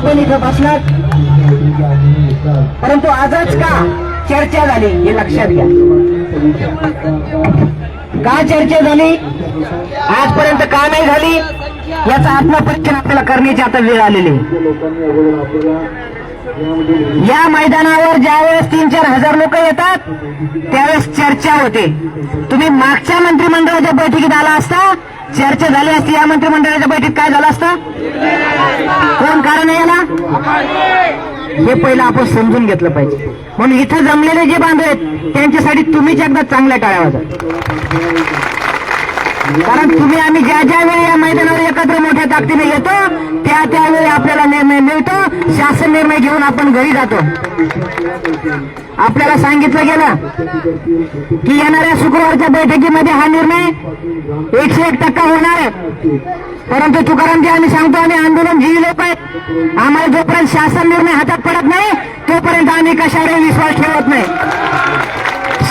आपण इथं बसलात परंतु आजच का चर्चा झाली हे लक्षात घ्या. का चर्चा झाली? आजपर्यंत का नाही झाली? याचा आत्मपरीक्षण आपल्याला करण्याची आता वेळ आलेली या मैदानावर ज्यावेळेस तीन चार हजार लोक येतात त्यावेळेस चर्चा होते. तुम्ही मागच्या मंत्रिमंडळाच्या बैठकीत आला असता चर्चा झाली असती. या मंत्रिमंडळाच्या बैठकीत काय झालं असतं? कोण कारण आहे याला? हे पहिलं आपण समजून घेतलं पाहिजे. म्हणून इथं जमलेले जे बांधव आहेत त्यांच्यासाठी तुम्हीच एकदा चांगल्या टाळ्या वाजवा कारण तुम्ही आम्ही ज्या ज्या वेळी या मैदानावर एकत्र मोठ्या ताकदीने येतो त्या त्यावेळी आपल्याला निर्णय मिळतो. शासन निर्णय घेऊन आपण घरी जातो. आपल्याला सांगितलं गेलं की येणाऱ्या शुक्रवारच्या बैठकीमध्ये हा निर्णय एकशे एक टक्का होणार आहे. परंतु तुकारामजी आम्ही सांगतो आम्ही आंदोलन जी लोक आहेत. आम्हाला जोपर्यंत शासन निर्णय हातात पडत नाही तोपर्यंत आम्ही कशावरही विश्वास ठेवत नाही.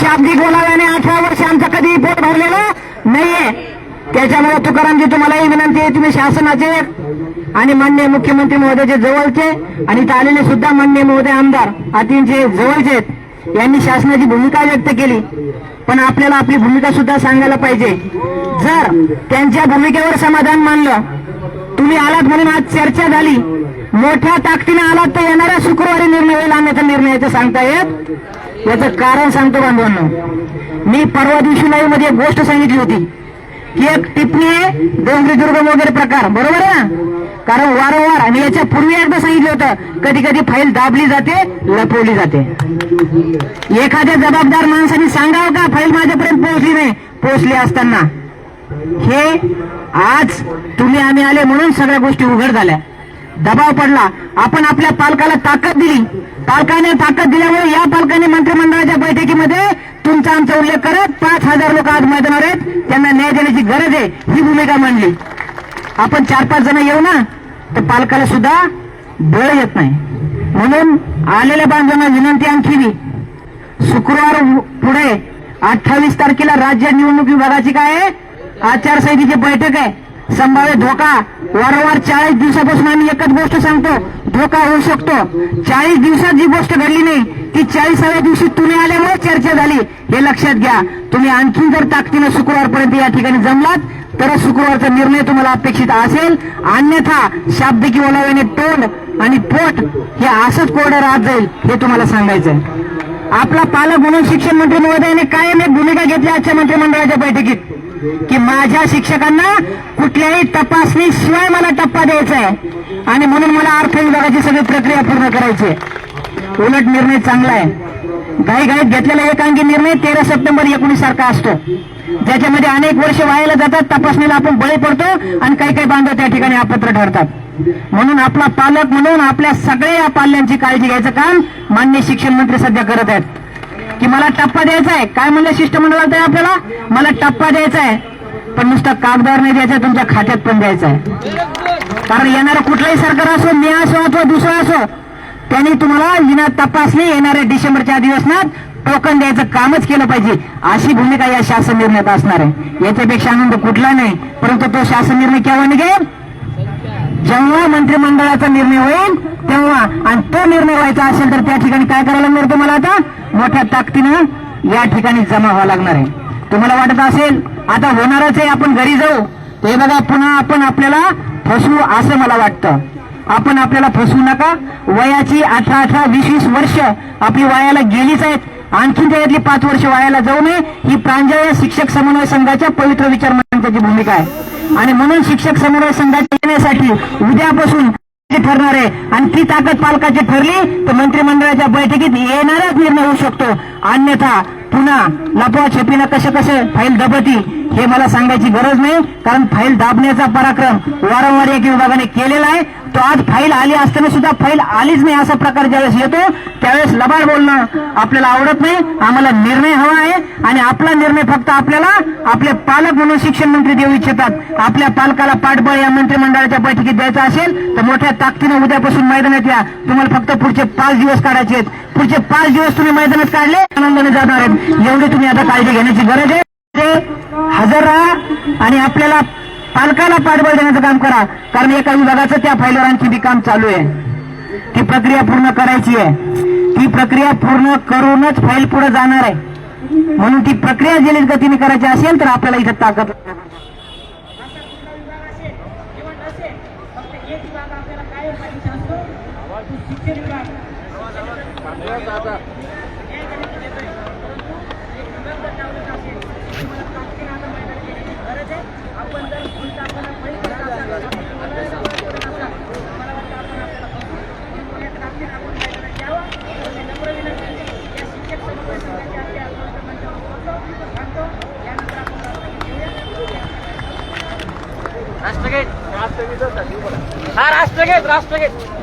शाब्दिक बोलाव्याने अठरा वर्ष आमचं कधी पोट भरलेलं नाहीये त्याच्यामुळे तुकारामजी तुम्हालाही विनंती आहे तुम्ही शासनाचे आणि मान्य मुख्यमंत्री महोदयाचे जवळचे आणि इथं आलेले सुद्धा मान्य महोदय आमदार अतिंचे जवळचे आहेत. यांनी शासनाची भूमिका व्यक्त केली. पण आपल्याला आपली भूमिका सुद्धा सांगायला पाहिजे. जर त्यांच्या भूमिकेवर समाधान मानलं तुम्ही आलात म्हणून आज चर्चा झाली. मोठ्या ताकदीने आलात तर येणाऱ्या शुक्रवारी निर्णय होईल अन्यथा निर्णयाचं सांगता येत याचं कारण सांगतो बांधवांनो. मी परवा दिवशी लाईव्हमध्ये एक गोष्ट सांगितली होती. की एक टिप्पणी आहे डोंगरी दुर्गम वगैरे प्रकार. बरोबर आहे ना? कारण वारंवार आणि याच्या पूर्वी एकदा सांगितलं होतं कधी कधी फाईल दाबली जाते लपवली जाते. एखाद्या जबाबदार माणसाने सांगावं का फाईल माझ्यापर्यंत पोहोचली नाही? पोहोचली असताना. हे आज तुम्ही आम्ही आले म्हणून सगळ्या गोष्टी उघड झाल्या. दबाव पडला. आपण आपल्या पालकाला ताकद दिली. पालकाने ताकद दिल्यामुळे या पालकाने मंत्रिमंडळाच्या बैठकीमध्ये तुमचा आमचा उल्लेख करत पाच हजार लोक आज मैदानावर आहेत. त्यांना न्याय देण्याची गरज आहे ही भूमिका मांडली. आपण चार पाच जण येऊ ना तर पालकाला सुद्धा बळ येत नाही. म्हणून आलेल्या बांधवांना विनंती आणखी शुक्रवार पुढे अठ्ठावीस तारखेला राज्य निवडणूक विभागाची काय आहे? आचारसंहितेची बैठक आहे. संभाव्य धोका वारंवार चाळीस दिवसापासून आम्ही एकच गोष्ट सांगतो धोका होऊ शकतो. चाळीस दिवसात जी गोष्ट घडली नाही ती चाळीसाव्या दिवशी तुम्ही आल्यामुळे चर्चा झाली. हे लक्षात घ्या. तुम्ही आणखी जर ताकदीनं शुक्रवारपर्यंत या ठिकाणी जमलात तर शुक्रवारचा निर्णय तुम्हाला अपेक्षित असेल. अन्यथा शाब्दिकी ओलाव्याने तोंड आणि पोट हे असंच कोरडं राहत जाईल हे तुम्हाला सांगायचं आपला पालक म्हणून शिक्षण मंत्री महोदयाने कायम एक भूमिका घेतली आजच्या मंत्रिमंडळाच्या बैठकीत. की माझ्या शिक्षकांना कुठल्याही तपासणी शिवाय मला टप्पा द्यायचा आहे. आणि म्हणून मला अर्थ विभागाची सगळी प्रक्रिया पूर्ण करायची उलट निर्णय चांगला आहे. घाई घाईत घेतलेला एकांगी निर्णय तेरा सप्टेंबर एकोणीस सारखा असतो. ज्याच्यामध्ये अनेक वर्ष व्हायला जातात तपासणीला आपण बळी पडतो आणि काही काही बांधव त्या ठिकाणी अपत्र ठरतात. म्हणून आपला पालक म्हणून आपल्या सगळ्या पाल्यांची काळजी घ्यायचं काम मान्य शिक्षण मंत्री सध्या करत आहेत. की मला टप्पा द्यायचा आहे. काय म्हणलं शिष्टमंडळात आहे आपल्याला? मला टप्पा द्यायचा आहे. पण नुसता कागदावर नाही द्यायचा तुमच्या खात्यात पण द्यायचा आहे. कारण येणारं कुठलंही सरकार असो मी असो अथवा दुसरं असो त्यांनी तुम्हाला विना तपासणी येणाऱ्या डिसेंबरच्या अधिवेशनात टोकन द्यायचं कामच केलं पाहिजे. अशी भूमिका या शासन निर्णयात असणार आहे. याच्यापेक्षा आनंद कुठला नाही. परंतु तो शासन निर्णय केव्हा निघेल? जेव्हा मंत्रिमंडळाचा निर्णय होईल तेव्हा. आणि तो निर्णय व्हायचा असेल तर त्या ठिकाणी काय करायला मिळतं मला आता? मोठ्या ताकदीनं या ठिकाणी जमा व्हावं लागणार आहे. तुम्हाला वाटत असेल आता होणारच आहे आपण घरी जाऊ. ते बघा पुन्हा आपण आपल्याला फसवू असं मला वाटतं. आपण आपल्याला फसवू नका. वयाची अठरा अठरा वीस वीस वर्ष आपली वयाला गेलीच आहेत. आणखी त्यातली पाच वर्ष वयाला जाऊ नये. ही प्रांजळ या शिक्षक समन्वय संघाच्या पवित्र विचार मांडण्याची भूमिका आहे. आणि म्हणून शिक्षक समन्वय संघाच्या येण्यासाठी उद्यापासून ठरणार आहे. आणि ती ताकद पालकाची ठरली तर मंत्रिमंडळाच्या बैठकीत येणाराच निर्णय होऊ शकतो. अन्यथा पुन्हा लपवा छेपीनं कसे कसे फाईल दबती. हे मला सांगायची गरज नाही कारण फाईल दाबण्याचा पराक्रम वारंवार एक विभागाने केलेला आहे. तो आज फाईल आली असताना सुद्धा फाईल आलीच नाही असा प्रकार ज्यावेळेस येतो त्यावेळेस लबाड बोलणं आपल्याला आवडत नाही. आम्हाला निर्णय हवा आहे आणि आपला निर्णय फक्त आपल्याला आपले पालक म्हणून शिक्षण मंत्री देऊ इच्छितात. आपल्या पालकाला पाठबळ या मंत्रिमंडळाच्या बैठकीत द्यायचा असेल तर मोठ्या ताकदीनं उद्यापासून मैदानात या. तुम्हाला फक्त पुढचे पाच दिवस काढायचे आहेत. पुढचे पाच दिवस तुम्ही मैदानात काढले आनंदाने जाणार आहेत. एवढी तुम्ही आता काळजी घेण्याची गरज आहे. हजर राहा आणि आपल्याला पालकाला पाठबळ देण्याचं काम करा. कारण एका विभागाचं त्या फाईलवर बी काम चालू आहे. ती प्रक्रिया पूर्ण करायची आहे. ती प्रक्रिया पूर्ण करूनच फाईल पुढे जाणार आहे. म्हणून ती प्रक्रिया जलद गतीने करायची असेल तर आपल्याला इथं ताकद राष्ट्रगीत. हा राष्ट्रगीत राष्ट्रगीत.